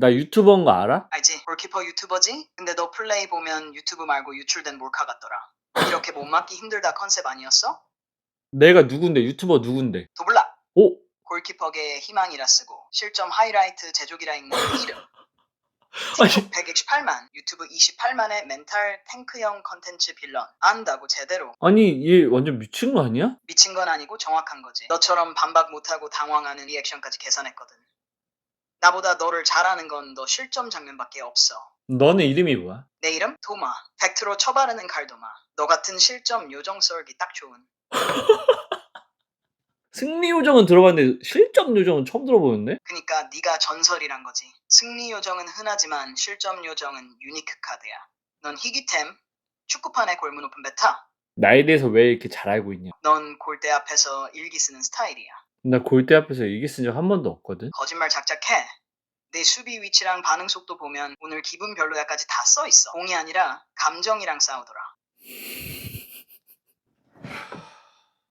나 유튜버인 거 알아? 알지? 골키퍼 유튜버지? 근데 너 플레이 보면 유튜브 말고 유출된 몰카 같더라. 이렇게 못 맞기 힘들다 컨셉 아니었어? 내가 누군데 유튜버 누군데? 도블락! 오 골키퍼계의 희망이라 쓰고 실점 하이라이트 제조기라 읽는 그 이름. 아니. 틱톡 128만, 유튜브 28만의 멘탈 탱크형 컨텐츠 빌런. 안다고 제대로. 아니 얘 완전 미친 거 아니야? 미친 건 아니고 정확한 거지. 너처럼 반박 못하고 당황하는 리액션까지 계산했거든. 나보다 너를 잘하는 건 너 실점 장면밖에 없어. 너네 이름이 뭐야? 내 이름? 도마. 팩트로 쳐바르는 칼도마. 너 같은 실점 요정 썰기 딱 좋은. 승리 요정은 들어봤는데 실점 요정은 처음 들어보는데? 그니까 네가 전설이란 거지. 승리 요정은 흔하지만 실점 요정은 유니크 카드야. 넌 희귀템, 축구판에 골무 높은 베타. 나에 대해서 왜 이렇게 잘 알고 있냐? 넌 골대 앞에서 일기 쓰는 스타일이야. 나 골대 앞에서 이기 쓴 적 한 번도 없거든. 거짓말 작작해. 내 수비 위치랑 반응 속도 보면 오늘 기분 별로야까지 다 써 있어. 공이 아니라 감정이랑 싸우더라.